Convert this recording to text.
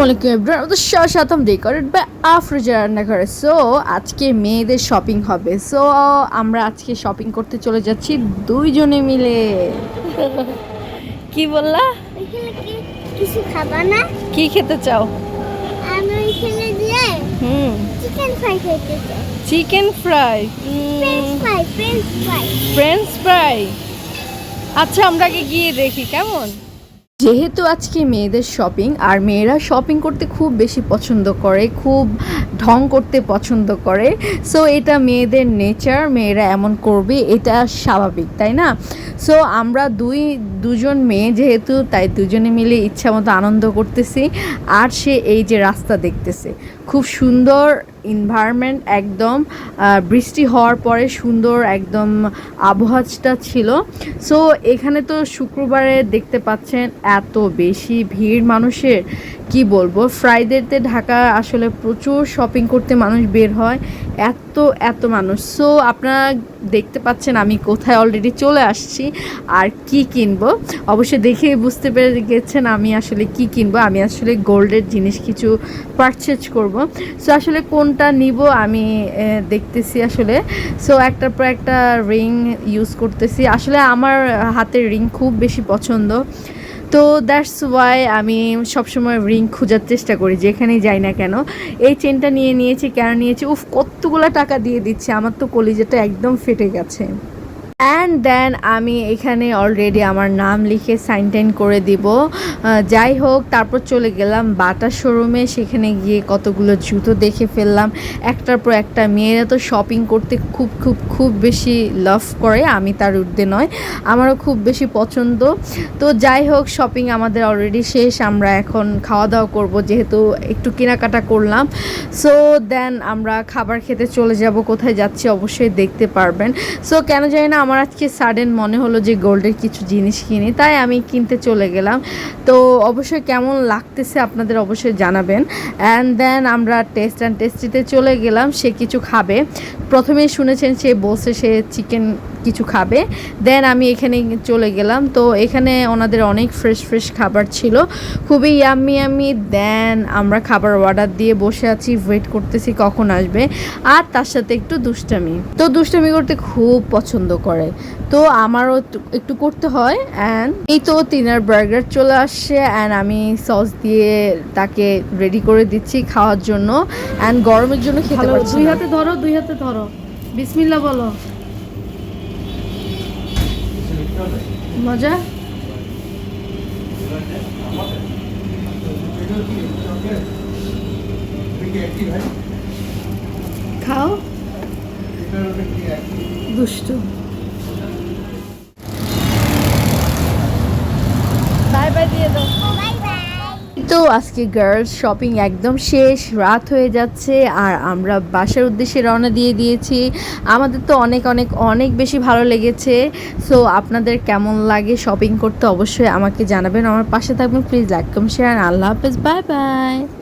আসসালামাইকুম এভরিওয়ান তো সাথম decorate by Afroza রান্নাঘরে সো আজকে মেয়েদের শপিং হবে। সো আমরা আজকে শপিং করতে চলে যাচ্ছি দুইজনে মিলে। কি বললা? কিছু খাবা না? কি খেতে চাও? আমি ওইখানে দিয়ে হুম। চিকেন ফ্রাই খেতে চাই। Chicken fry French fry French fry French fry আচ্ছা আমরা আগে গিয়ে দেখি কেমন? যেহেতু আজকে মেয়েদের শপিং আর মেয়েরা শপিং করতে খুব বেশি পছন্দ করে, খুব ঢং করতে পছন্দ করে সো এটা মেয়েদের নেচার মেয়েরা এমন করবে, এটা স্বাভাবিক, তাই না? সো আমরা দুই, দুজন মেয়ে যেহেতু, তাই দুজনে মিলে ইচ্ছা মতো আনন্দ করতেছি, আর সে এই যে রাস্তা দেখতেছে, খুব সুন্দর এনভায়রনমেন্ট একদম বৃষ্টি হওয়ার পরে সুন্দর একদম আবহাওয়াটা ছিল। সো এখানে তো শুক্রবারে দেখতে পাচ্ছেন এত বেশি ভিড় মানুষের, কি বলব? ফ্রাইডেতে ঢাকা আসলে প্রচুর শপিং করতে মানুষ বের হয়, এত এত মানুষ। সো আপনারা দেখতে পাচ্ছেন আমি কোথায় অলরেডি চলে আসছি আর কি কিনবো। অবশ্যই দেখেই বুঝতে পেরে গেছেন আমি আসলে কি কিনবো। আমি আসলে গোল্ডের জিনিস কিছু পারচেজ করব। সো আসলে কোনটা নিব আমি দেখতেছি আসলে। সো একটার পর একটা রিং ইউজ করতেছি। আসলে আমার হাতের রিং খুব বেশি পছন্দ। তো দ্যাটস ওয়াই আমি সবসময় রিং খোঁজার চেষ্টা করি, যেখানেই যাই না কেন। এই চেনটা নিয়ে নিয়েছি, কেন নিয়েছি, উফ, কতগুলো টাকা দিয়ে দিচ্ছে, আমার তো কলিজাটা একদম ফেটে গেছে। অ্যান্ড দেন আমি এখানে অলরেডি আমার নাম লিখে সাইন টাইন করে দিব। যাই হোক, তারপর চলে গেলাম বাটা শোরুমে সেখানে গিয়ে কতগুলো জুতো দেখে ফেললাম। একটার পর একটা মেয়েরা তো শপিং করতে খুব খুব খুব বেশি লাভ করে। আমি তার ঊর্ধ্বে নয়, আমারও খুব বেশি পছন্দ। তো যাই হোক শপিং আমাদের অলরেডি শেষ। আমরা এখন খাওয়া দাওয়া করব, যেহেতু একটু কেনাকাটা করলাম। সো দেন আমরা খাবার খেতে চলে যাব। কোথায় যাচ্ছি অবশ্যই দেখতে পারবেন। সো কেন জানি না আমার আজকে সাডেন মনে হলো যে গোল্ডের কিছু জিনিস কিনি, তাই আমি কিনতে চলে গেলাম। তো অবশ্যই কেমন লাগতেছে আপনাদের অবশ্যই জানাবেন। অ্যান্ড দেন আমরা টেস্ট অ্যান্ড টেস্টিতে চলে গেলাম, সে কিছু খাবে। প্রথমেই শুনেছেন সে বসে সে চিকেন কিছু খাবে। দেন আমি এখানে চলে গেলাম। তো এখানে ওনাদের অনেক ফ্রেশ ফ্রেশ খাবার ছিল। খুবই ইয়াম্মি ইয়াম্মি দেন আমরা খাবার অর্ডার দিয়ে বসে আছি। ওয়েট করতেছি কখন আসবে। আর তার সাথে একটু দুষ্টামি। তো দুষ্টামি করতে খুব পছন্দ করে। তো আমারও একটু- একটু করতে হয়। অ্যান্ড এই তো তিনার বার্গার চলে আসছে। অ্যান্ড আমি সস দিয়ে তাকে রেডি করে দিচ্ছি খাওয়ার জন্য। অ্যান্ড গরমের জন্য খেতে পারছি দুই হাতে ধরো দুই হাতে ধরো। বিসমিল্লা বলো। মজা? খাও। দুষ্টু। তো আজকে গার্লস শপিং একদম শেষ, রাত হয়ে যাচ্ছে, আর আমরা বাসার উদ্দেশ্যে রওনা দিয়ে দিয়েছি। আমাদের তো অনেক অনেক অনেক বেশি ভালো লেগেছে। সো আপনাদের কেমন লাগে শপিং করতে অবশ্যই আমাকে জানাবেন। আমার পাশে থাকবেন প্লিজ লাইক কম শেয়ার আল্লাহ হাফেজ। Bye bye